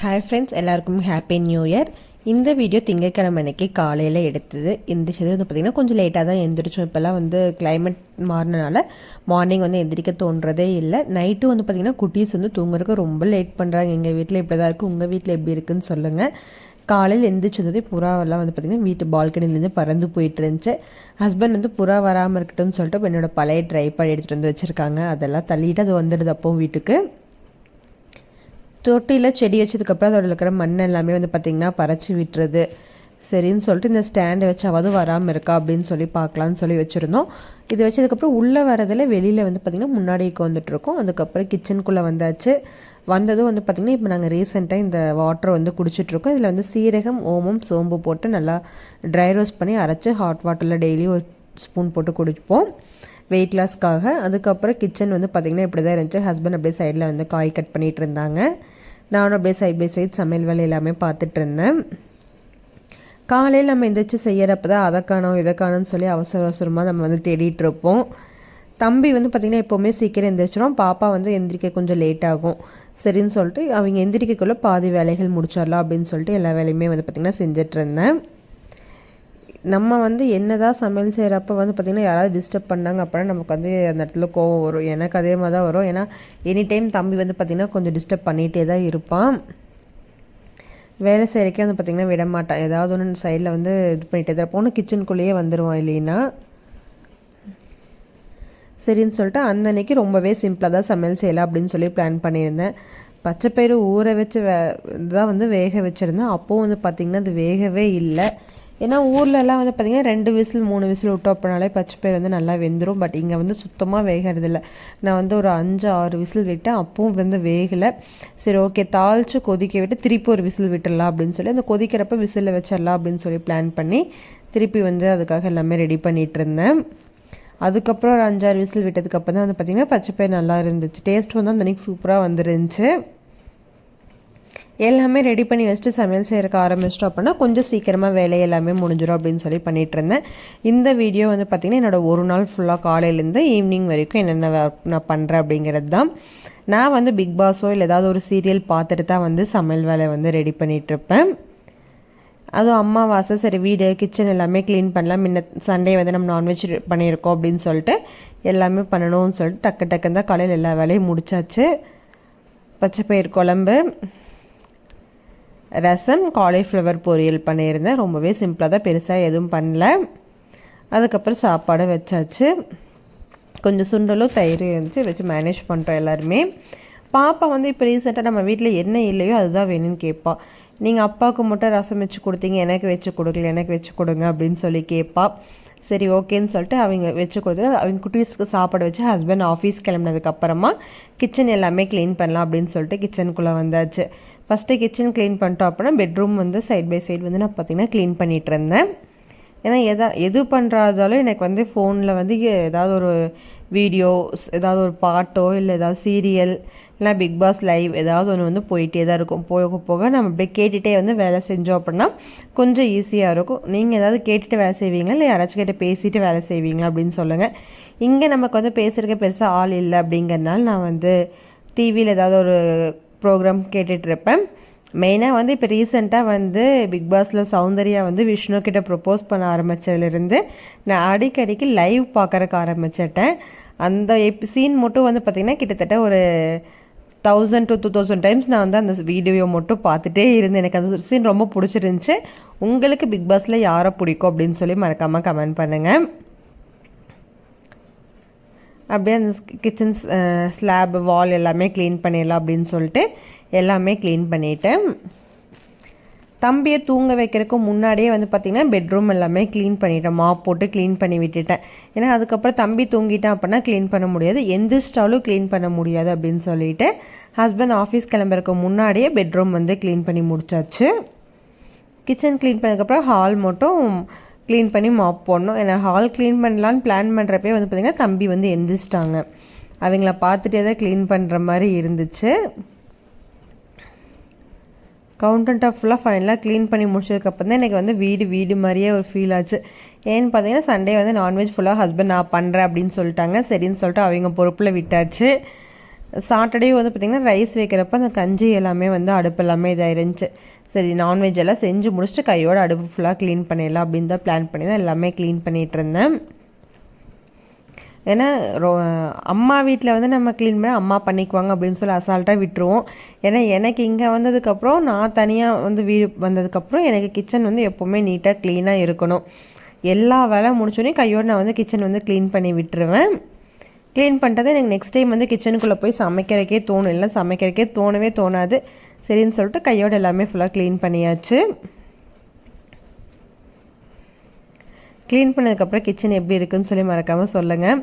Hi friends எல்லாருக்கும் happy new year இந்த video திங்கக்கிழமை அன்னைக்கு காலையில் எடுத்தது. எந்திரிச்சது வந்து பார்த்திங்கன்னா கொஞ்சம் லேட்டாக தான் எந்திரிச்சோம். இப்போல்லாம் வந்து கிளைமேட் மாறினால மார்னிங் வந்து எந்திரிக்க தோன்றதே இல்லை. நைட்டு வந்து பார்த்திங்கன்னா குட்டீஸ் வந்து தூங்குறதுக்கு ரொம்ப லேட் பண்ணுறாங்க எங்கள் வீட்டில் இப்படி தான் இருக்குது உங்கள் வீட்டில் எப்படி இருக்குதுன்னு சொல்லுங்கள் காலையில் எந்திரிச்சதே புறாவெல்லாம் வந்து பார்த்திங்கன்னா வீட்டு பால்கனிலேருந்து பறந்து போயிட்டு இருந்துச்சு. ஹஸ்பண்ட் வந்து புறா வராமல் இருக்கட்டும்னு சொல்லிட்டு என்னோடய பழைய ட்ரைபாட் எடுத்துகிட்டு வந்து வச்சுருக்காங்க. அதெல்லாம் தள்ளிட்டு அது வந்துடுது அப்போ வீட்டுக்கு. தொட்டியில் செடி வச்சதுக்கப்புறம் அதோட இருக்கிற மண் எல்லாமே வந்து பார்த்திங்கன்னா பறச்சு விட்டுறது சரின்னு சொல்லிட்டு இந்த ஸ்டாண்டை வச்சாவது வராமல் இருக்கா அப்படின்னு சொல்லி பார்க்கலான்னு சொல்லி வச்சுருந்தோம். இது வச்சதுக்கப்புறம் உள்ளே வரதில் வெளியில் வந்து பார்த்திங்கன்னா முன்னாடிக்கு வந்துட்டுருக்கோம் அதுக்கப்புறம் கிச்சனுக்குள்ளே வந்தாச்சு. வந்ததும் வந்து பார்த்திங்கன்னா இப்போ நாங்கள் ரீசெண்டாக இந்த வாட்டரை வந்து குடிச்சிட்ருக்கோம் இதில் வந்து சீரகம் ஓமம் சோம்பு போட்டு நல்லா ட்ரை ரோஸ்ட் பண்ணி அரைச்சி ஹாட் வாட்டரில் டெய்லி ஒரு ஸ்பூன் போட்டு குடிப்போம். வெயிட் லாஸ்க்காக அதுக்கப்புறம் கிச்சன் வந்து பார்த்திங்கன்னா இப்படி தான் இருந்துச்சு. ஹஸ்பண்ட் அப்படியே சைடில் வந்து காய் கட் பண்ணிகிட்டு இருந்தாங்க. நானும் அப்படியே சைட் பை சைட் சமையல் வேலை எல்லாமே பார்த்துட்டு இருந்தேன். காலையில் நம்ம எந்திரிச்சு செய்கிறப்ப தான் அதை காணும் இதை காணும்னு சொல்லி அவசர அவசரமாக நம்ம வந்து தேடிட்டுருப்போம் தம்பி வந்து பார்த்திங்கன்னா எப்போவுமே சீக்கிரம் எந்திரிச்சிடும் பாப்பா வந்து எந்திரிக்க கொஞ்சம் லேட் ஆகும். சரின்னு சொல்லிட்டு அவங்க எந்திரிக்கக்குள்ளே பாதி வேலைகள் முடிச்சிடலாம் அப்படின்னு சொல்லிட்டு எல்லா வேலையுமே வந்து பார்த்திங்கன்னா செஞ்சிட்ருந்தேன் நம்ம வந்து என்ன தான் சமையல் செய்கிறப்ப வந்து பார்த்திங்கன்னா யாராவது டிஸ்டர்ப் பண்ணாங்க அப்படின்னா நமக்கு வந்து அந்த இடத்துல கோவம் வரும். எனக்கு அதே மாதிரி தான் வரும். ஏன்னா எனி டைம் தம்பி வந்து பார்த்திங்கன்னா கொஞ்சம் டிஸ்டர்ப் பண்ணிகிட்டே தான் இருப்பான். வேலை செய்கிறக்கே வந்து பார்த்திங்கன்னா விட மாட்டான். ஏதாவது ஒன்று சைடில் வந்து இது பண்ணிகிட்டே தான் போகணும் கிச்சனுக்குள்ளேயே வந்துடுவான் இல்லைன்னா. சரின்னு சொல்லிட்டு அந்த அன்னைக்கு ரொம்பவே சிம்பிளாக தான் சமையல் செய்யலாம் அப்படின்னு சொல்லி பிளான் பண்ணியிருந்தேன். பச்சைப்பயிறு ஊற வச்சு வே தான் வந்து வேக வச்சுருந்தேன். அப்போது வந்து பார்த்திங்கன்னா அது வேகவே இல்லை. ஏன்னா ஊர்லலாம் வந்து பார்த்திங்கன்னா ரெண்டு விசில் மூணு விசில் விட்டோம் அப்படினாலே பச்சை பயிர் வந்து நல்லா வெந்துடும் பட் இங்கே வந்து சுத்தமாக வேகிறதில்ல. நான் வந்து ஒரு அஞ்சு ஆறு விசில் விட்டேன். அப்பவும் வந்து வேகலை. சரி ஓகே. தாளித்து கொதிக்க விட்டு திருப்பி ஒரு விசில் விட்டுடலாம் அப்படின்னு சொல்லி அந்த கொதிக்கிறப்ப விசிலில் வச்சிடலாம் அப்படின்னு சொல்லி பிளான் பண்ணி திருப்பி வந்து அதுக்காக எல்லாமே ரெடி பண்ணிகிட்டு இருந்தேன். அதுக்கப்புறம் ஒரு அஞ்சாறு விசில் விட்டதுக்கப்புறம் தான் வந்து பார்த்திங்கன்னா பச்சை பயிர் நல்லா இருந்துச்சு. டேஸ்ட் வந்து அந்த அன்றைக்கி சூப்பராக வந்துருந்துச்சு. எல்லாமே ரெடி பண்ணி வச்சுட்டு சமையல் செய்கிறக்க ஆரம்பிச்சிட்டோம் அப்படின்னா கொஞ்சம் சீக்கிரமாக வேலை எல்லாமே முடிஞ்சிடும் அப்படின்னு சொல்லி பண்ணிகிட்டு இருந்தேன். இந்த வீடியோ வந்து பார்த்திங்கன்னா என்னோடய ஒரு நாள் ஃபுல்லாக காலையிலேருந்து ஈவினிங் வரைக்கும் என்னென்ன நான் பண்ணுறேன் அப்படிங்கிறது தான் நான் வந்து பிக் பாஸோ இல்லை ஏதாவது ஒரு சீரியல் பார்த்துட்டு தான் வந்து சமையல் வேலை வந்து ரெடி பண்ணிகிட்ருப்பேன் அதுவும் அம்மாவாசை சரி வீடு கிச்சன் எல்லாமே க்ளீன் பண்ணலாம். முன்ன சண்டே வந்து நம்ம நான்வெஜ் பண்ணியிருக்கோம் அப்படின்னு சொல்லிட்டு எல்லாமே பண்ணணும்னு சொல்லிட்டு டக்கு டக்குன்னு தான் காலையில் எல்லா வேலையும் முடிச்சாச்சு. பச்சை பயிர் குழம்பு ரசம் காலிஃப்ளவர் பொரியல் பண்ணியிருந்தேன். ரொம்பவே சிம்பிளாக தான் பெருசாக எதுவும் பண்ணல. அதுக்கப்புறம் சாப்பாடு வச்சாச்சு. கொஞ்சம் சுண்டலும் தயிர் இருந்துச்சு வச்சு மேனேஜ் பண்ணுறோம் எல்லாருமே. பாப்பா வந்து இப்போ ரீசெண்டாக நம்ம வீட்டில் என்ன இல்லையோ அதுதான் வேணும்னு கேட்பா நீங்கள் அப்பாவுக்கு மட்டும் ரசம் வச்சு கொடுத்தீங்க எனக்கு வச்சு கொடுக்கல எனக்கு வச்சு கொடுங்க அப்படின்னு சொல்லி கேட்பா சரி ஓகேன்னு சொல்லிட்டு அவங்க வச்சு கொடுத்து அவங்க குட்டீஸ்க்கு சாப்பாடு வச்சு ஹஸ்பண்ட் ஆஃபீஸ் கிளம்புனதுக்கப்புறமா கிச்சன் எல்லாமே க்ளீன் பண்ணலாம் அப்படின்னு சொல்லிட்டு கிச்சனுக்குள்ளே வந்தாச்சு. ஃபஸ்ட்டு கிச்சன் க்ளீன் பண்ணிட்டோம் அப்படின்னா பெட்ரூம் வந்து சைட் பை சைடு வந்து நான் பார்த்திங்கன்னா க்ளீன் பண்ணிகிட்டு இருந்தேன். ஏன்னா எதா எது பண்ணுறாதாலும் எனக்கு வந்து ஃபோனில் வந்து ஏதாவது ஒரு வீடியோஸ் ஏதாவது ஒரு பாட்டோ இல்லை ஏதாவது சீரியல் இல்லை பிக் பாஸ் லைவ் ஏதாவது ஒன்று வந்து போயிட்டே தான் இருக்கும். போக போக நம்ம அப்படியே கேட்டுகிட்டே வந்து வேலை செஞ்சோம் அப்படின்னா கொஞ்சம் ஈஸியாக இருக்கும். நீங்கள் ஏதாவது கேட்டுட்டு வேலை செய்வீங்களா? இல்லை யாராச்சும் கேட்டு பேசிட்டு வேலை செய்வீங்களா? அப்படின்னு சொல்லுங்கள் இங்கே நமக்கு வந்து பேசுகிறதுக்கு பெருசாக ஆள் இல்லை அப்படிங்கிறதுனால நான் வந்து டிவியில் ஏதாவது ஒரு ப்ரோக்ராம் கேட்டுட்ருப்பேன் மெயினாக வந்து இப்போ ரீசெண்டாக வந்து பிக் பாஸில் சௌந்தர்யா வந்து விஷ்ணு கிட்ட ப்ரொப்போஸ் பண்ண ஆரம்பித்ததுலேருந்து நான் அடிக்கடிக்கு லைவ் பார்க்குறக்கு ஆரம்பிச்சிட்டேன். அந்த எப் சீன் மட்டும் வந்து பார்த்திங்கன்னா கிட்டத்தட்ட ஒரு thousand to two thousand times நான் வந்து அந்த வீடியோ மட்டும் பார்த்துட்டே இருந்தேன். எனக்கு அந்த சீன் ரொம்ப பிடிச்சிருந்துச்சி. உங்களுக்கு பிக் பாஸில் யாரை பிடிக்கும் அப்படின்னு சொல்லி மறக்காமல் கமெண்ட் பண்ணுங்கள் அப்படியே அந்த கிச்சன் ஸ்லாப் வால் எல்லாமே க்ளீன் பண்ணிடலாம் அப்படின்னு சொல்லிட்டு எல்லாமே க்ளீன் பண்ணிவிட்டேன் தம்பியை தூங்க வைக்கிறதுக்கு முன்னாடியே வந்து பார்த்திங்கன்னா பெட்ரூம் எல்லாமே க்ளீன் பண்ணிட்டேன். மாப் போட்டு க்ளீன் பண்ணி விட்டுட்டேன். ஏன்னா அதுக்கப்புறம் தம்பி தூங்கிட்டேன் அப்படின்னா க்ளீன் பண்ண முடியாது. எந்த ஸ்டாலும் க்ளீன் பண்ண முடியாது அப்படின்னு சொல்லிட்டு ஹஸ்பண்ட் ஆஃபீஸ் கிளம்புறதுக்கு முன்னாடியே பெட்ரூம் வந்து க்ளீன் பண்ணி முடிச்சாச்சு. கிச்சன் க்ளீன் பண்ணதுக்கப்புறம் ஹால் மட்டும் க்ளீன் பண்ணி மாப் போடணும். ஏன்னா ஹால் க்ளீன் பண்ணலான்னு பிளான் பண்ணுறப்பே வந்து பார்த்திங்கன்னா தம்பி வந்து எந்திரிச்சிட்டாங்க. அவங்கள பார்த்துட்டே தான் க்ளீன் பண்ணுற மாதிரி இருந்துச்சு. கவுண்டர் டாப் ஃபுல்லாக ஃபைனலாக க்ளீன் பண்ணி முடிச்சதுக்கப்புறம் தான் எனக்கு வந்து வீடு வீடு மாதிரியே ஒரு ஃபீல் ஆச்சு. ஏன்னு பார்த்தீங்கன்னா சண்டே வந்து நான்வெஜ் ஃபுல்லாக ஹஸ்பண்ட் நான் பண்ணுறேன் அப்படின்னு சொல்லிட்டாங்க. சரின்னு சொல்லிட்டு அவங்க பொறுப்பில் விட்டாச்சு. சாட்டர்டே வந்து பார்த்திங்கன்னா ரைஸ் வைக்கிறப்ப அந்த கஞ்சி எல்லாமே வந்து அடுப்பு எல்லாமே இதாக இருந்துச்சு. சரி நான்வெஜ் எல்லாம் செஞ்சு முடிச்சுட்டு கையோட அடுப்பு ஃபுல்லாக க்ளீன் பண்ணிடலாம் அப்படின்னு தான் பிளான் பண்ணி தான் எல்லாமே க்ளீன் பண்ணிகிட்டு இருந்தேன். ஏன்னா ரோ அம்மா வீட்டில் வந்து நம்ம க்ளீன் பண்ணி அம்மா பண்ணிக்குவாங்க அப்படின்னு சொல்லி அசால்ட்டாக விட்டுருவோம். ஏன்னா எனக்கு இங்கே வந்ததுக்கப்புறம் நான் தனியாக வந்து வீடு வந்ததுக்கப்புறம் எனக்கு கிச்சன் வந்து எப்போவுமே நீட்டாக க்ளீனாக இருக்கணும். எல்லா வேலை முடிச்சோடனே கையோடு நான் வந்து கிச்சன் வந்து க்ளீன் பண்ணி விட்டுருவேன். க்ளீன் பண்ணிட்டது எனக்கு நெக்ஸ்ட் டைம் வந்து கிச்சனுக்குள்ளே போய் சமைக்கிறக்கே தோணும். இல்லை சமைக்கிறக்கே தோணவே தோணாது. சரின்னு சொல்லிட்டு கையோடு எல்லாமே ஃபுல்லாக க்ளீன் பண்ணியாச்சு. க்ளீன் பண்ணதுக்கப்புறம் கிச்சன் எப்படி இருக்குன்னு சொல்லி மறக்காமல் சொல்லுங்கள்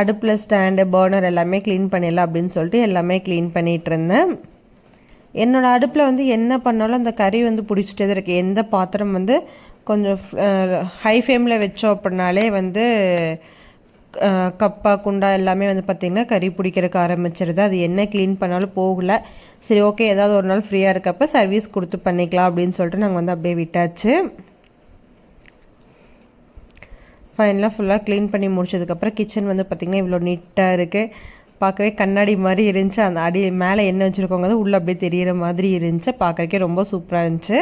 அடுப்பில் ஸ்டாண்டு பர்னர் எல்லாமே க்ளீன் பண்ணிடலாம் அப்படின்னு சொல்லிட்டு எல்லாமே க்ளீன் பண்ணிகிட்டு இருந்தேன். என்னோடய அடுப்பில் வந்து என்ன பண்ணாலும் அந்த கறி வந்து பிடிச்சிட்டே தான் இருக்குது எந்த பாத்திரம் வந்து கொஞ்சம் ஹை ஃப்ளேமில் வச்சோம் அப்படின்னாலே வந்து கப்பா குண்டா எல்லாமே வந்து பார்த்திங்கன்னா கறி பிடிக்கிறதுக்கு ஆரம்பிச்சிருது. அது என்ன க்ளீன் பண்ணாலும் போகலை. சரி ஓகே ஏதாவது ஒரு நாள் ஃப்ரீயாக இருக்கப்போ சர்வீஸ் கொடுத்து பண்ணிக்கலாம் அப்படின்னு சொல்லிட்டு நாங்கள் வந்து அப்படியே விட்டாச்சு. ஃபைனலாக ஃபுல்லாக க்ளீன் பண்ணி முடிச்சதுக்கப்புறம் கிச்சன் வந்து பார்த்திங்கன்னா இவ்வளோ நீட்டாக இருக்குது பார்க்கவே கண்ணாடி மாதிரி இருந்துச்சு. அந்த அடி மேலே என்ன வச்சுருக்கோங்க அது உள்ளே அப்படியே தெரிகிற மாதிரி இருந்துச்சு. பார்க்குறக்கே ரொம்ப சூப்பராக இருந்துச்சு.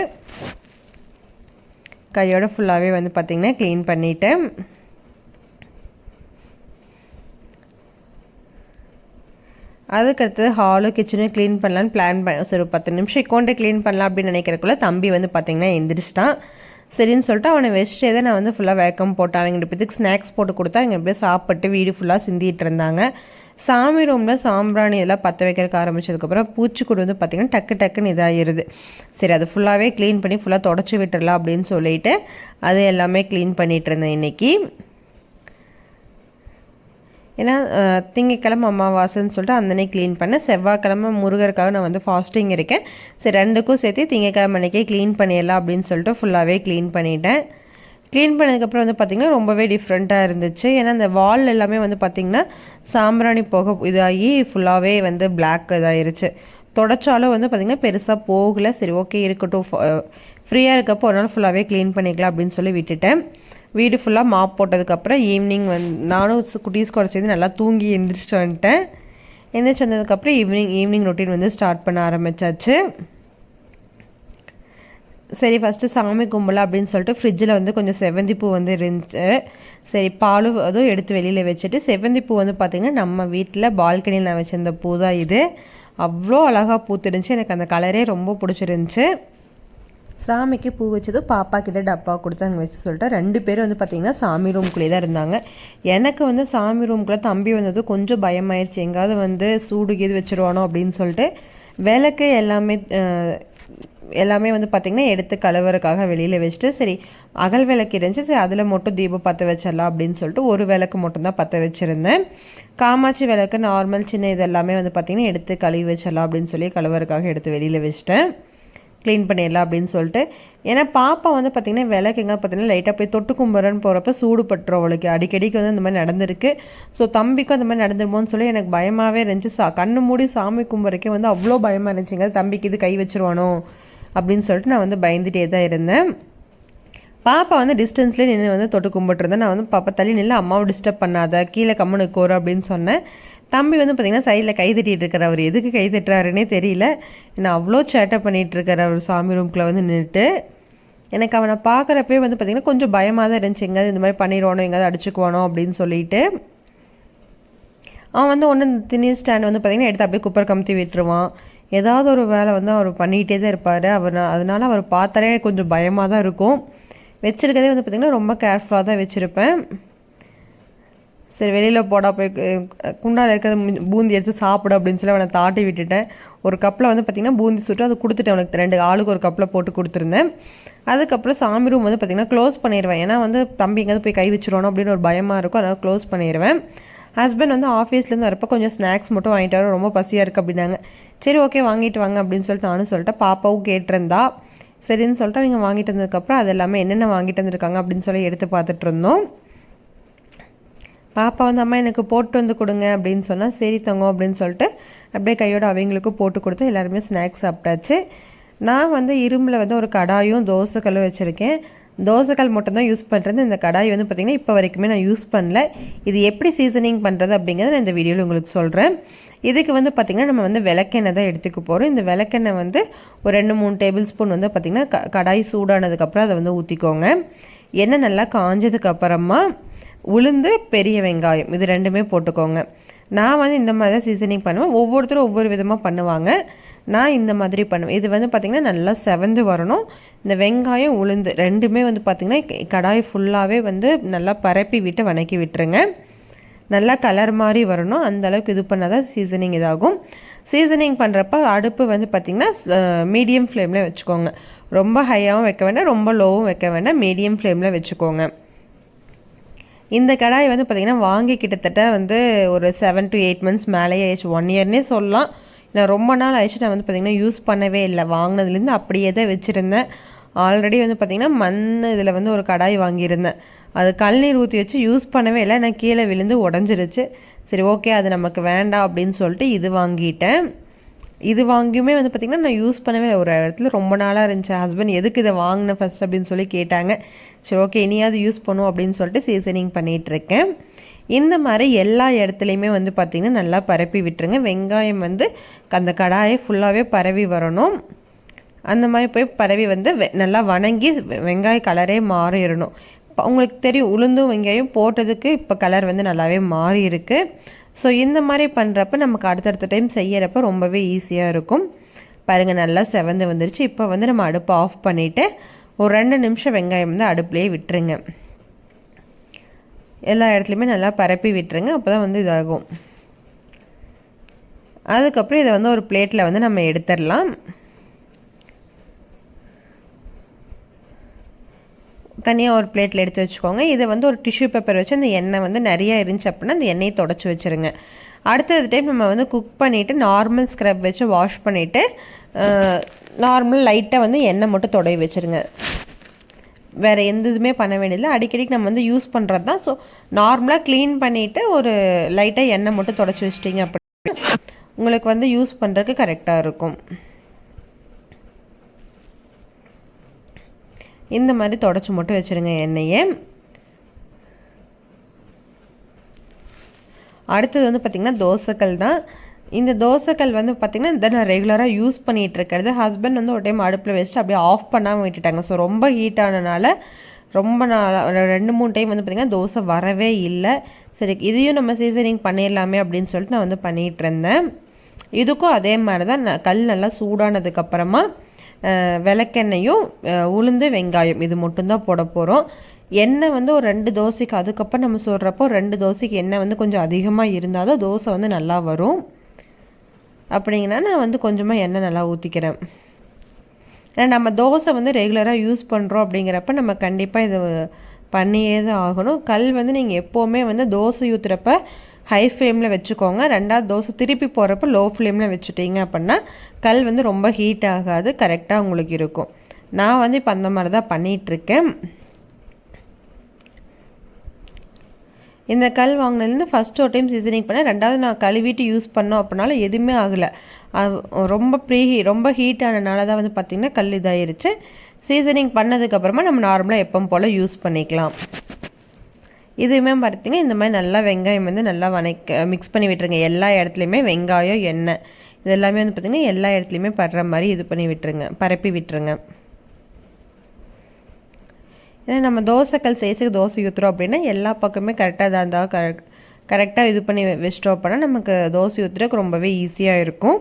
கையோட ஃபுல்லாகவே வந்து பார்த்திங்கன்னா க்ளீன் பண்ணிவிட்டேன் அதுக்கடுத்து ஹாலும் கிச்சனும் க்ளீன் பண்ணலான்னு பிளான் பண்ண சரி ஒரு பத்து நிமிஷம் இக்கோண்டே க்ளீன் பண்ணலாம் அப்படின்னு நினைக்கிறக்குள்ள தம்பி வந்து பார்த்திங்கன்னா எந்திரிச்சிட்டான். சரின்னு சொல்லிட்டு அவனை வச்சுட்டே தான் நான் வந்து ஃபுல்லாக வேக்கம் போட்டேன் அவங்க பேத்துக்கு ஸ்நாக்ஸ் போட்டு கொடுத்தா அவங்க எப்படியே சாப்பிட்டு வீடு ஃபுல்லாக சிந்திட்டு இருந்தாங்க. சாமி ரூமில் சாம்பிராணி இதெல்லாம் பற்ற வைக்கிறதுக்கு ஆரம்பிச்சதுக்கப்புறம் பூச்சிக்கூடு வந்து பார்த்திங்கன்னா டக்கு டக்குன்னு இதாகிடுது சரி அது ஃபுல்லாகவே க்ளீன் பண்ணி ஃபுல்லாக தொடச்சி விட்டுடலாம் அப்படின்னு சொல்லிட்டு அது எல்லாமே க்ளீன் பண்ணிகிட்டு இருந்தேன் இன்றைக்கி ஏன்னா திங்கக்கிழமை அமாவாசைன்னு சொல்லிட்டு அந்தனே க்ளீன் பண்ணேன். செவ்வாய்க்கிழமை முருகருக்காக நான் வந்து ஃபாஸ்டிங் இருக்கேன். சரி ரெண்டுக்கும் சேர்த்து திங்கக்கிழமை அன்றைக்கே க்ளீன் பண்ணிடலாம் அப்படின்னு சொல்லிட்டு ஃபுல்லாகவே க்ளீன் பண்ணிட்டேன். க்ளீன் பண்ணதுக்கப்புறம் வந்து பார்த்திங்கன்னா ரொம்பவே டிஃப்ரெண்ட்டாக இருந்துச்சு. ஏன்னா அந்த வால் எல்லாமே வந்து பார்த்திங்கன்னா சாம்பிராணி போக இதாகி ஃபுல்லாகவே வந்து பிளாக் இதாகிருச்சு தொடச்சாலும் வந்து பார்த்திங்கன்னா பெருசாக போகலை. சரி ஓகே இருக்கட்டும். ஃப்ரீயாக இருக்கப்போ ஒரு நாள் ஃபுல்லாகவே க்ளீன் பண்ணிக்கலாம் அப்படின்னு சொல்லி விட்டுட்டேன். வீடு ஃபுல்லாக மாப் போட்டதுக்கப்புறம் ஈவினிங் வந் நானும் குட்டீஸ் கூட சேர்ந்து நல்லா தூங்கி எழுந்திரிச்சிட்டு வந்துட்டேன். எழுந்திரிச்சு வந்ததுக்கப்புறம் ஈவினிங் ஈவினிங் ரொட்டீன் வந்து ஸ்டார்ட் பண்ண ஆரம்பித்தாச்சு சரி ஃபஸ்ட்டு சாமி கும்பல அப்படின்னு சொல்லிட்டு ஃப்ரிட்ஜில் வந்து கொஞ்சம் செவந்தி பூ வந்து இருந்துச்சு. சரி பாலும் அதுவும் எடுத்து வெளியில் வச்சுட்டு செவந்தி பூ வந்து பார்த்திங்கன்னா நம்ம வீட்டில் பால்கனியில் நான் வச்சிருந்த பூ தான் இது. அவ்வளோ அழகாக பூத்துருந்துச்சு எனக்கு அந்த கலரே ரொம்ப பிடிச்சிருந்துச்சி. சாமிக்கு பூ வச்சதும் பாப்பா கிட்ட டப்பா கொடுத்து அங்கே வச்சு சொல்லிட்டு ரெண்டு பேரும் வந்து பார்த்திங்கன்னா சாமி ரூம்குள்ளே தான் இருந்தாங்க. எனக்கு வந்து சாமி ரூம்குள்ளே தம்பி வந்தது கொஞ்சம் பயமாயிருச்சு. எங்காவது வந்து சூடு கீது வச்சுருவானோ அப்படின்னு சொல்லிட்டு விளக்கு எல்லாமே எல்லாமே வந்து பார்த்திங்கன்னா எடுத்து கழுவுறதுக்காக வெளியில் வச்சுட்டு சரி அகல் விளக்கு இருந்துச்சு. சரி அதில் மட்டும் தீபம் பற்ற வச்சிடலாம் அப்படின்னு சொல்லிட்டு ஒரு விளக்கு மட்டும்தான் பற்ற வச்சுருந்தேன். காமாட்சி விளக்கு நார்மல் சின்ன இது எல்லாமே வந்து பார்த்திங்கன்னா எடுத்து கழுவி வச்சிடலாம் அப்படின்னு சொல்லி கழுவுறதுக்காக எடுத்து வெளியில் வச்சுட்டேன். க்ளீன் பண்ணிடலாம் அப்படின்னு சொல்லிட்டு. ஏன்னா பாப்பா வந்து பார்த்திங்கன்னா விளக்கு எங்கே பார்த்தீங்கன்னா லைட்டாக போய் தொட்டு கும்புறன்னு போகிறப்ப சூடு பட்டுரும் அவளுக்கு. அடிக்கடிக்கு வந்து இந்த மாதிரி நடந்திருக்கு. ஸோ தம்பிக்கும் அந்த மாதிரி நடந்துருமோன்னு சொல்லி எனக்கு பயமாகவே இருந்துச்சு. சா கண்ணு மூடி சாமி கும்புறக்கே வந்து அவ்வளோ பயமாக இருந்துச்சுங்க தம்பிக்கு இது கை வச்சிருவானோ அப்படின்னு சொல்லிட்டு நான் வந்து பயந்துகிட்டே தான் இருந்தேன். பாப்பா வந்து டிஸ்டன்ஸ்லேயே நின்று வந்து தொட்டு கும்பிட்டுருந்தேன் நான் வந்து பாப்பா தள்ளி நின்று அம்மாவை டிஸ்டர்ப் பண்ணாத கீழே கம்முனு கோரு அப்படின்னு சொன்னேன். தம்பி வந்து பார்த்திங்கன்னா சைடில் கை தட்டிகிட்டு இருக்கிற அவர் எதுக்கு கை தட்டுறாருன்னே தெரியல. நான் அவ்வளோ சேட்டை பண்ணிகிட்டு இருக்கிற அவர் சாமி ரூம்குள்ளே வந்து நின்றுட்டு எனக்கு அவனை பார்க்குறப்பே வந்து பார்த்திங்கன்னா கொஞ்சம் பயமாக தான் இருந்துச்சு. எங்கேயாவது இந்த மாதிரி பண்ணிடுவானோ எங்கேயாவது அடிச்சுக்குவானோ அப்படின்னு சொல்லிட்டு. அவன் வந்து ஒன்று திணீர் ஸ்டாண்ட் வந்து பார்த்திங்கன்னா எடுத்து அப்படியே குப்பர் கமுத்தி விட்டுருவான். ஏதாவது ஒரு வேலை வந்து அவர் பண்ணிகிட்டே தான் இருப்பார். அவர் அதனால் அவர் பார்த்தாலே கொஞ்சம் பயமாக தான் இருக்கும். வச்சுருக்கதே வந்து பார்த்திங்கன்னா ரொம்ப கேர்ஃபுல்லாக தான் வச்சுருப்பேன். சரி வெளியில் போடா போய் குண்டால் இருக்கிற பூந்தி எடுத்து சாப்பிடு அப்படின்னு சொல்லி அவனை தாட்டி விட்டுட்டேன். ஒரு கப்பில் வந்து பார்த்திங்கன்னா பூந்தி சுட்டு அது கொடுத்துட்டேன் அவனுக்கு. ரெண்டு ஆளுக்கு ஒரு கப்பில் போட்டு கொடுத்துருந்தேன். அதுக்கப்புறம் சாமி ரூம் வந்து பார்த்திங்கன்னா க்ளோஸ் பண்ணிடுவேன் ஏன்னா வந்து தம்பி எங்கேயாவது போய் கை வச்சிருவானோ அப்படின்னு ஒரு பயமாக இருக்கும். அதனால் க்ளோஸ் பண்ணிடுவேன் ஹஸ்பண்ட் வந்து ஆஃபீஸ்லேருந்து வரப்போ கொஞ்சம் ஸ்நாக்ஸ் மட்டும் வாங்கிட்டு வர ரொம்ப பசியாக இருக்குது அப்படின்னாங்க. சரி ஓகே வாங்கிட்டு வாங்க அப்படின்னு சொல்லிட்டு நானும் சொல்லிட்டு பாப்பாவும் கேட்டிருந்தா. சரின்னு சொல்லிட்டு அவங்க வாங்கிட்டு வந்ததுக்கப்புறம் அது எல்லாமே என்னென்ன வாங்கிட்டு வந்திருக்காங்க அப்படின்னு சொல்லி எடுத்து பார்த்துட்டு இருந்தோம். பாப்பா வந்து அம்மா எனக்கு போட்டு வந்து கொடுங்க அப்படின்னு சொன்னால் சரி தங்க அப்படின்னு சொல்லிட்டு அப்படியே கையோட அவங்களுக்கும் போட்டு கொடுத்து எல்லாருமே ஸ்நாக்ஸ் சாப்பிட்டாச்சு. நான் வந்து இரும்பில் வந்து ஒரு கடாயும் தோசைக்கல்லும் வச்சுருக்கேன். தோசைக்கல் மட்டும்தான் யூஸ் பண்ணுறது இந்த கடாய் வந்து பார்த்திங்கன்னா இப்போ வரைக்குமே நான் யூஸ் பண்ணல. இது எப்படி சீசனிங் பண்ணுறது அப்படிங்கிறத நான் இந்த வீடியோவில் உங்களுக்கு சொல்கிறேன் இதுக்கு வந்து பார்த்திங்கன்னா நம்ம வந்து விளக்கெண்ணெய் தான் எடுத்துக்க போகிறோம் இந்த விளக்கெண்ணெய் வந்து ஒரு ரெண்டு மூணு டேபிள் ஸ்பூன் வந்து பார்த்திங்கன்னா க கடாய் சூடானதுக்கப்புறம் அதை வந்து ஊற்றிக்கோங்க எண்ணெய் நல்லா காஞ்சதுக்கப்புறமா உளுந்து பெரிய வெங்காயம். இது ரெண்டுமே போட்டுக்கோங்க. நான் வந்து இந்த மாதிரி தான் சீசனிங் பண்ணுவேன். ஒவ்வொருத்தரும் ஒவ்வொரு விதமாக பண்ணுவாங்க. நான் இந்த மாதிரி பண்ணுவேன். இது வந்து பார்த்திங்கன்னா நல்லா செவந்து வரணும். இந்த வெங்காயம் உளுந்து ரெண்டுமே வந்து பார்த்திங்கன்னா கடாய் ஃபுல்லாகவே வந்து நல்லா பரப்பி விட்டு வணக்கி விட்டுருங்க. நல்லா கலர் மாதிரி வரணும். அந்தளவுக்கு இது பண்ணால் தான் சீசனிங் இதாகும். சீசனிங் பண்ணுறப்ப அடுப்பு வந்து பார்த்திங்கன்னா மீடியம் ஃப்ளேமில் வச்சுக்கோங்க. ரொம்ப ஹையாகவும் வைக்க வேண்டாம் ரொம்ப லோவும் வைக்க வேண்டாம். மீடியம் ஃப்ளேமில் வச்சுக்கோங்க. இந்த கடாய் வந்து பார்த்திங்கன்னா வாங்கி கிட்டத்தட்ட வந்து ஒரு செவன் டு எயிட் மந்த்ஸ் மேலேயே ஆயிடுச்சு. ஒன் இயர்னே சொல்லலாம். நான் ரொம்ப நாள் ஆயிடுச்சு. நான் வந்து பார்த்திங்கன்னா யூஸ் பண்ணவே இல்லை. வாங்கினதுலேருந்து அப்படியே தான் வச்சுருந்தேன். ஆல்ரெடி வந்து பார்த்திங்கன்னா மண் இதில் வந்து ஒரு கடாய் வாங்கியிருந்தேன். அது கல்நீர் ஊற்றி வச்சு யூஸ் பண்ணவே இல்லை. நான் கீழே விழுந்து உடஞ்சிருச்சு. சரி ஓகே அது நமக்கு வேண்டாம் அப்படின்னு சொல்லிட்டு இது வாங்கிட்டேன். இது வாங்கியுமே வந்து பார்த்திங்கன்னா நான் யூஸ் பண்ணவே ஒரு இடத்துல ரொம்ப நாளாக இருந்துச்சு. ஹஸ்பண்ட் எதுக்கு இதை வாங்கினேன் ஃபஸ்ட் அப்படின்னு சொல்லி கேட்டாங்க. சரி ஓகே இனியாவது யூஸ் பண்ணும் அப்படின்னு சொல்லிட்டு சீசனிங் பண்ணிகிட்ருக்கேன் இந்த மாதிரி எல்லா இடத்துலையுமே வந்து பார்த்திங்கன்னா நல்லா பரப்பி விட்டுருங்க. வெங்காயம் வந்து அந்த கடாயை ஃபுல்லாகவே பரவி வரணும். அந்த மாதிரி போய் பரவி வந்து நல்லா வணங்கி வெங்காய கலரே மாறிடணும். உங்களுக்கு தெரியும் உளுந்தும் வெங்காயம் போட்டதுக்கு இப்போ கலர் வந்து நல்லாவே மாறி இருக்குது ஸோ இந்த மாதிரி பண்ணுறப்ப நமக்கு அடுத்தடுத்த டைம் செய்கிறப்ப ரொம்பவே ஈஸியாக இருக்கும். பாருங்கள் நல்லா செவந்து வந்துருச்சு. இப்போ வந்து நம்ம அடுப்பை ஆஃப் பண்ணிவிட்டு ஒரு ரெண்டு நிமிஷம் வெங்காயம் வந்து அடுப்புலேயே விட்டுருங்க. எல்லா இடத்துலையுமே நல்லா பரப்பி விட்டுருங்க. அப்போ தான் வந்து இதாகும். அதுக்கப்புறம் இதை வந்து ஒரு பிளேட்டில் வந்து நம்ம எடுத்துடலாம். தனியாக ஒரு பிளேட்டில் எடுத்து வச்சுக்கோங்க. இதை வந்து ஒரு டிஷ்யூ பேப்பர் வச்சு அந்த எண்ணெய் வந்து நிறையா இருந்துச்சு அப்படின்னா அந்த எண்ணெயை தொடச்சி வச்சுருங்க. அடுத்தது டைம் நம்ம வந்து குக் பண்ணிவிட்டு நார்மல் ஸ்க்ரப் வச்சு வாஷ் பண்ணிவிட்டு நார்மல் லைட்டாக வந்து எண்ணெய் மட்டும் தொடவி வச்சுருங்க. வேறு எந்த இதுவுமே பண்ண வேண்டியதில்லை. அடிக்கடிக்கு நம்ம வந்து யூஸ் பண்ணுறது தான். ஸோ நார்மலாக க்ளீன் பண்ணிவிட்டு ஒரு லைட்டாக எண்ணெய் மட்டும் தொடச்சி வச்சிட்டிங்க அப்படின்னா உங்களுக்கு வந்து யூஸ் பண்ணுறதுக்கு கரெக்டாக இருக்கும். இந்த மாதிரி தொடச்சி மட்டும் வச்சுருங்க எண்ணெயை. அடுத்தது வந்து பார்த்திங்கன்னா தோசைக்கல் தான். இந்த தோசைக்கல் வந்து பார்த்திங்கன்னா இதை நான் ரெகுலராக யூஸ் பண்ணிகிட்டு இருக்கிறது. ஹஸ்பண்ட் வந்து ஒரு டைம் அடுப்பில் வச்சுட்டு அப்படியே ஆஃப் பண்ணாமல் விட்டுட்டாங்க. ஸோ ரொம்ப ஹீட் ஆனனால ரொம்ப நாள் ரெண்டு மூணு டைம் வந்து பார்த்திங்கன்னா தோசை வரவே இல்லை. சரி இதையும் நம்ம சீசனிங் பண்ணிடலாமே அப்படின்னு சொல்லிட்டு நான் வந்து பண்ணிகிட்டு இருந்தேன். இதுக்கும் அதே மாதிரி தான் கல் நல்லா சூடானதுக்கப்புறமா விளக்கெண்ணையும் உளுந்து வெங்காயம் இது மட்டும்தான் போட போகிறோம் எண்ணெய் வந்து ஒரு ரெண்டு தோசைக்கு அதுக்கப்புறம் நம்ம சொல்கிறப்போ ரெண்டு தோசைக்கு எண்ணெய் வந்து கொஞ்சம் அதிகமாக இருந்தால் தான் தோசை வந்து நல்லா வரும். அப்படிங்கன்னா நான் வந்து கொஞ்சமாக எண்ணெய் நல்லா ஊற்றிக்கிறேன் ஏன்னா நம்ம தோசை வந்து ரெகுலராக யூஸ் பண்ணுறோம் அப்படிங்கிறப்ப நம்ம கண்டிப்பாக இது பண்ணியே தான் ஆகணும். கல் வந்து நீங்கள் எப்போவுமே வந்து தோசை ஊற்றுறப்ப ஹை ஃப்ளேமில் வச்சுக்கோங்க. ரெண்டாவது தோசை திருப்பி போகிறப்ப லோ ஃப்ளேமில் வச்சுட்டிங்க அப்படின்னா கல் வந்து ரொம்ப ஹீட் ஆகாது கரெக்டாக உங்களுக்கு இருக்கும். நான் வந்து இப்போ அந்த மாதிரி தான் பண்ணிகிட்ருக்கேன் இந்த கல் வாங்கினதுலேருந்து ஃபஸ்ட் ஒரு டைம் சீசனிங் பண்ணேன். ரெண்டாவது நான் கழுவிட்டு யூஸ் பண்ணோம் அப்படின்னாலும் எதுவுமே ஆகலை. ரொம்ப ப்ரீ ரொம்ப ஹீட் ஆனனால தான் வந்து பார்த்திங்கன்னா கல் இதாயிருச்சு. சீசனிங் பண்ணதுக்கப்புறமா நம்ம நார்மலாக எப்போ போல் யூஸ் பண்ணிக்கலாம். இதுவுமே பார்த்திங்கன்னா இந்த மாதிரி நல்லா வெங்காயம் வந்து நல்லா வணக்க மிக்ஸ் பண்ணி விட்டுருங்க. எல்லா இடத்துலையுமே வெங்காயம் எண்ணெய் இது எல்லாமே வந்து பார்த்திங்கன்னா எல்லா இடத்துலையுமே படுற மாதிரி இது பண்ணி விட்டுருங்க. பரப்பி விட்டுருங்க. ஏன்னா நம்ம தோசைக்கல் சேஸுக்கு தோசை ஊற்றுறோம் அப்படின்னா எல்லா பக்கமே கரெக்டாக தான் இருந்தால் கரெக்ட் கரெக்டாக இது பண்ணி வச்சிட்டோம் அப்படின்னா நமக்கு தோசை ஊற்றுறதுக்கு ரொம்பவே ஈஸியாக இருக்கும்.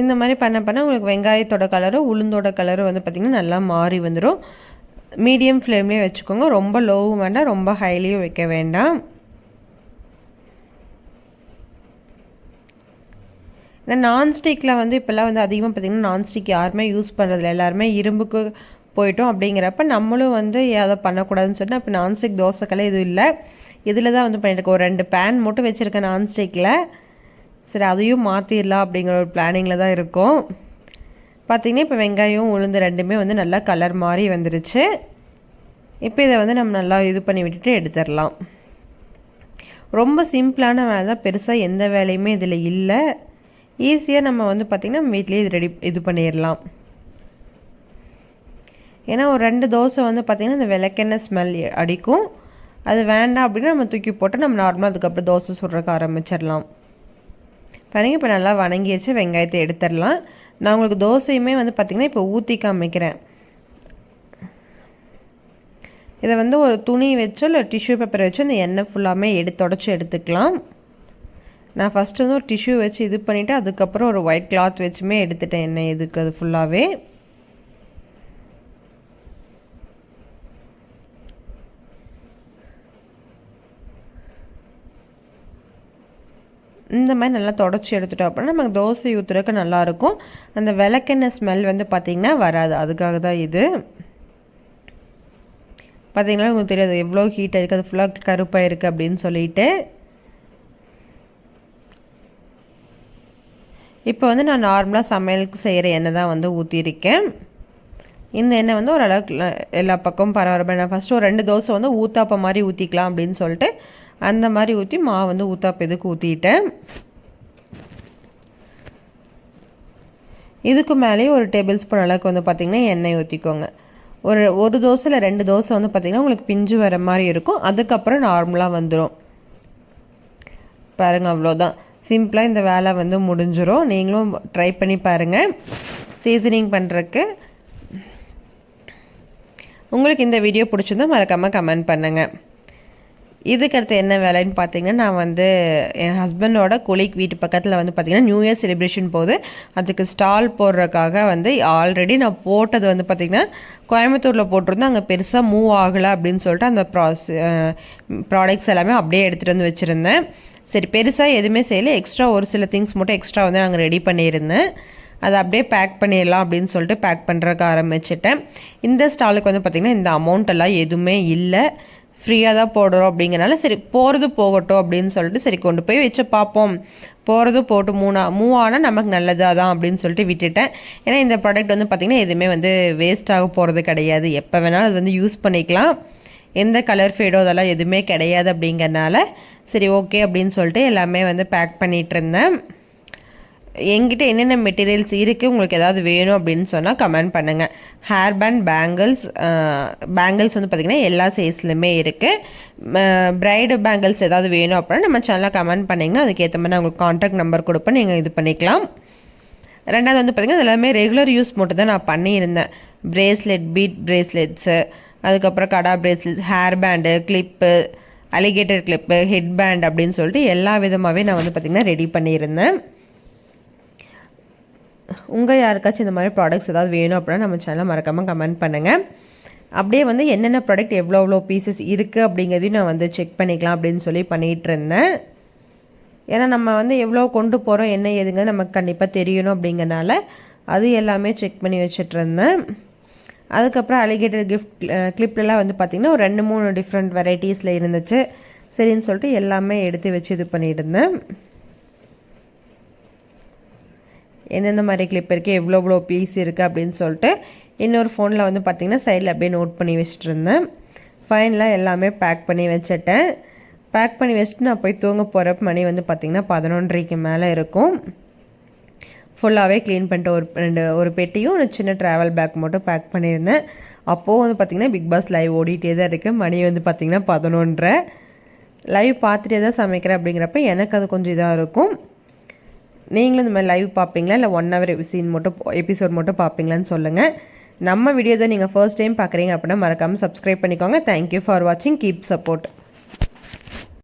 இந்த மாதிரி பண்ண பண்ண உங்களுக்கு வெங்காயத்தோட கலரும் உளுந்தோட கலரும் வந்து பார்த்திங்கன்னா நல்லா மாறி வந்துடும் மீடியம் ஃப்ளேம்லேயே வச்சுக்கோங்க. ரொம்ப லோவும் வேண்டாம். ரொம்ப ஹைலியும் வைக்க வேண்டாம். இந்த நான்ஸ்டிக்கில் வந்து இப்போல்லாம் வந்து அதிகமாக பார்த்திங்கன்னா நான்ஸ்டிக் யாருமே யூஸ் பண்ணுறதில்ல எல்லாருமே இரும்புக்கு போயிட்டோம் அப்படிங்கிறப்ப நம்மளும் வந்து அதை பண்ணக்கூடாதுன்னு சொன்னால் இப்போ நான்ஸ்டிக் தோசைக்கெல்லாம் எதுவும் இல்லை. இதில் தான் வந்து பண்ணியிருக்கேன் ஒரு ரெண்டு பேன் மட்டும் வச்சுருக்கேன் நான்ஸ்டிக்கில் சரி அதையும் மாற்றிடலாம் அப்படிங்கிற ஒரு பிளானிங்கில் தான் இருக்கும். பார்த்திங்கன்னா இப்போ வெங்காயம் உளுந்து ரெண்டுமே வந்து நல்லா கலர் மாதிரி வந்துருச்சு. இப்போ இதை வந்து நம்ம நல்லா இது பண்ணி விட்டுட்டு எடுத்துடலாம். ரொம்ப சிம்பிளான வேலை தான். பெருசாக எந்த வேலையுமே இதில் இல்லை. ஈஸியாக நம்ம வந்து பார்த்திங்கன்னா வீட்லேயே இது ரெடி இது பண்ணிடலாம். ஏன்னா ஒரு ரெண்டு தோசை வந்து பார்த்திங்கன்னா இந்த விளக்கெண்ணெய் ஸ்மெல் அடிக்கும். அது வேண்டாம் அப்படின்னா நம்ம தூக்கி போட்டு நம்ம நார்மலாக அதுக்கப்புறம் தோசை சுடுறதுக்கு ஆரம்பிச்சிடலாம். பாருங்க இப்போ நல்லா வணங்கி வச்சு வெங்காயத்தை எடுத்துடலாம். நான் உங்களுக்கு தோசையுமே வந்து பார்த்திங்கன்னா இப்போ ஊற்றி காமிக்கிறேன் இதை வந்து ஒரு துணி வச்சோ இல்லை டிஷ்யூ பேப்பர் வச்சோ இந்த எண்ணெய் ஃபுல்லாமே எடுத்து தொடச்சி எடுத்துக்கலாம். நான் ஃபஸ்ட்டு வந்து ஒரு டிஷ்யூ வச்சு இது பண்ணிவிட்டு அதுக்கப்புறம் ஒரு ஒயிட் கிளாத் வச்சுமே எடுத்துட்டேன் எண்ணெய் இதுக்கு அது ஃபுல்லாகவே இந்த மாதிரி நல்லா தொடச்சி எடுத்துட்டோம் அப்படின்னா நமக்கு தோசை ஊற்றுறதுக்கு நல்லாயிருக்கும். அந்த விளக்கெண்ணெய் ஸ்மெல் வந்து பார்த்திங்கன்னா வராது. அதுக்காக தான் இது. பார்த்தீங்கன்னா உங்களுக்கு தெரியாது. எவ்வளோ ஹீட்டாக இருக்குது அது ஃபுல்லாக கருப்பாக இருக்குது அப்படின்னு சொல்லிட்டு. இப்போ வந்து நான் நார்மலாக சமையலுக்கு செய்கிற எண்ணெய் தான் வந்து ஊற்றிருக்கேன் இந்த எண்ணெய் வந்து ஓரளவுக்கு எல்லா பக்கமும் பரவாயில்ல. நான் ஃபஸ்ட்டு ஒரு ரெண்டு தோசை வந்து ஊத்தாப்ப மாதிரி ஊற்றிக்கலாம் அப்படின்னு சொல்லிட்டு அந்த மாதிரி ஊற்றி மாவு வந்து ஊற்றாப்ப இதுக்கு ஊற்றிட்டேன் இதுக்கு மேலேயே ஒரு டேபிள் ஸ்பூன் அளவுக்கு வந்து பார்த்திங்கன்னா எண்ணெய் ஊற்றிக்கோங்க ஒரு ஒரு தோசையில் ரெண்டு தோசை வந்து பார்த்திங்கன்னா உங்களுக்கு பிஞ்சு வர மாதிரி இருக்கும். அதுக்கப்புறம் நார்மலாக வந்துடும் பாருங்கள் அவ்வளோதான் சிம்பிளாக இந்த வேலை வந்து முடிஞ்சிடும் நீங்களும் ட்ரை பண்ணி பாருங்கள் சீசனிங் பண்ணுறக்கு உங்களுக்கு இந்த வீடியோ பிடிச்சிருந்தா மறக்காமல் கமெண்ட் பண்ணுங்கள் இதுக்கடுத்து என்ன வேலைன்னு பார்த்தீங்கன்னா நான் வந்து என் ஹஸ்பண்டோட கொலிக் வீட்டு பக்கத்தில் வந்து பார்த்திங்கன்னா நியூ இயர் செலிப்ரேஷன் போது அதுக்கு ஸ்டால் போடுறதுக்காக வந்து ஆல்ரெடி நான் போட்டது வந்து பார்த்திங்கன்னா கோயம்புத்தூரில் போட்டிருந்தோம். அங்கே பெருசாக மூவ் ஆகலை அப்படின்னு சொல்லிட்டு அந்த ப்ராஸ் ப்ராடக்ட்ஸ் எல்லாமே அப்படியே எடுத்துகிட்டு வந்து வச்சுருந்தேன். சரி பெருசாக எதுவுமே செய்யலை. எக்ஸ்ட்ரா ஒரு சில திங்ஸ் மட்டும் எக்ஸ்ட்ரா வந்து நாங்கள் ரெடி பண்ணியிருந்தேன். அதை அப்படியே பேக் பண்ணிடலாம் அப்படின்னு சொல்லிட்டு பேக் பண்ணுறதுக்கு ஆரம்பிச்சிட்டேன். இந்த ஸ்டாலுக்கு வந்து பார்த்திங்கன்னா இந்த அமௌண்ட் எல்லாம் எதுவுமே இல்லை. ஃப்ரீயாக தான் போடுறோம் அப்படிங்கிறனால சரி போகிறது போகட்டும் அப்படின்னு சொல்லிட்டு சரி கொண்டு போய் வச்சு பார்ப்போம். போகிறது போட்டு மூணா மூவ் ஆனால் நமக்கு நல்லதாக தான் அப்படின்னு சொல்லிட்டு விட்டுட்டேன். ஏன்னா இந்த ப்ராடக்ட் வந்து பார்த்திங்கன்னா எதுவுமே வந்து வேஸ்ட் ஆக போகிறது கிடையாது. எப்போ வேணாலும் அது வந்து யூஸ் பண்ணிக்கலாம். எந்த கலர் ஃபேடோ அதெல்லாம் எதுவுமே கிடையாது அப்படிங்கிறனால சரி ஓகே அப்படின்னு சொல்லிட்டு எல்லாமே வந்து பேக் பண்ணிகிட்டு இருந்தேன். எங்கிட்ட என்னென்ன மெட்டீரியல்ஸ் இருக்குது உங்களுக்கு ஏதாவது வேணும் அப்படின்னு சொன்னால் கமெண்ட் பண்ணுங்கள் ஹேர் பேண்ட் பேங்கிள்ஸ் பேங்கிள்ஸ் வந்து பார்த்திங்கன்னா எல்லா சைஸ்லையுமே இருக்குது ப்ரைடு பேங்கிள்ஸ் ஏதாவது வேணும் அப்படின்னா நம்ம சேனலில் கமெண்ட் பண்ணிங்கன்னா அதுக்கேற்ற மாதிரி நான் உங்களுக்கு காண்டாக்ட் நம்பர் கொடுப்பேன். நீங்கள் இது பண்ணிக்கலாம். ரெண்டாவது வந்து பார்த்திங்கன்னா எல்லாமே ரெகுலர் யூஸ் மட்டும் தான் நான் பண்ணியிருந்தேன். ப்ரேஸ்லெட் பீட் ப்ரேஸ்லெட்ஸு அதுக்கப்புறம் kada bracelets hair band clip alligator clip head band அப்படின்னு சொல்லிட்டு எல்லா விதமாகவே நான் வந்து பார்த்திங்கன்னா ரெடி பண்ணியிருந்தேன். உங்கள் யாருக்காச்சும் இந்த மாதிரி ப்ராடக்ட்ஸ் ஏதாவது வேணும் அப்படின்னா நம்ம சேனலில் மறக்காமல் கமெண்ட் பண்ணுங்கள் அப்படியே வந்து என்னென்ன ப்ராடக்ட் எவ்வளோ எவ்வளோ பீசஸ் இருக்குது அப்படிங்கிறதையும் நான் வந்து செக் பண்ணிக்கலாம் அப்படின்னு சொல்லி பண்ணிகிட்டு இருந்தேன். ஏன்னா நம்ம வந்து எவ்வளோ கொண்டு போகிறோம் என்ன ஏதுங்க நமக்கு கண்டிப்பாக தெரியணும் அப்படிங்கிறனால அது எல்லாமே செக் பண்ணி வச்சிட்ருந்தேன் அதுக்கப்புறம் அலிகேட்டர் கிஃப்ட் கிளிப்லலாம் வந்து பார்த்திங்கன்னா ஒரு ரெண்டு மூணு டிஃப்ரெண்ட் வெரைட்டிஸில் இருந்துச்சு. சரின்னு சொல்லிட்டு எல்லாமே எடுத்து வச்சு இது பண்ணிட்டு இருந்தேன் எந்தெந்த மாதிரி கிளிப் இருக்குது எவ்வளோ எவ்வளோ பீஸ் இருக்குது அப்படின்னு சொல்லிட்டு இன்னொரு ஃபோனில் வந்து பார்த்திங்கன்னா சைடில் அப்படியே நோட் பண்ணி வச்சுட்டு இருந்தேன் ஃபைனலாக எல்லாமே பேக் பண்ணி வச்சுட்டேன். பேக் பண்ணி வச்சுட்டு நான் போய் தூங்க போகிறப்ப மணி வந்து பார்த்திங்கன்னா பதினொன்றரைக்கு மேலே இருக்கும். ஃபுல்லாகவே க்ளீன் பண்ணிட்டு ஒரு ரெண்டு ஒரு பெட்டியும் ஒரு சின்ன ட்ராவல் பேக் மட்டும் பேக் பண்ணியிருந்தேன். அப்போது வந்து பார்த்திங்கன்னா பிக் பாஸ் லைவ் ஓடிட்டே தான் இருக்குது மணி வந்து பார்த்திங்கன்னா பதினொன்றரை. லைவ் பார்த்துட்டே தான் சமைக்கிறேன் அப்படிங்கிறப்ப எனக்கு அது கொஞ்சம் இதாக இருக்கும். நீங்களும் இந்த மாதிரி லைவ் பார்ப்பீங்களா இல்லை ஒன் ஹவர் சீன் மட்டும் எபிசோட் மட்டும் பார்ப்பீங்களான்னு சொல்லுங்கள் நம்ம வீடியோ தான் நீங்கள் ஃபர்ஸ்ட் டைம் பார்க்குறீங்க அப்படின்னா மறக்காமல் சப்ஸ்கிரைப் பண்ணிக்கோங்க. தேங்க்யூ ஃபார் வாட்சிங் கீப் சப்போர்ட்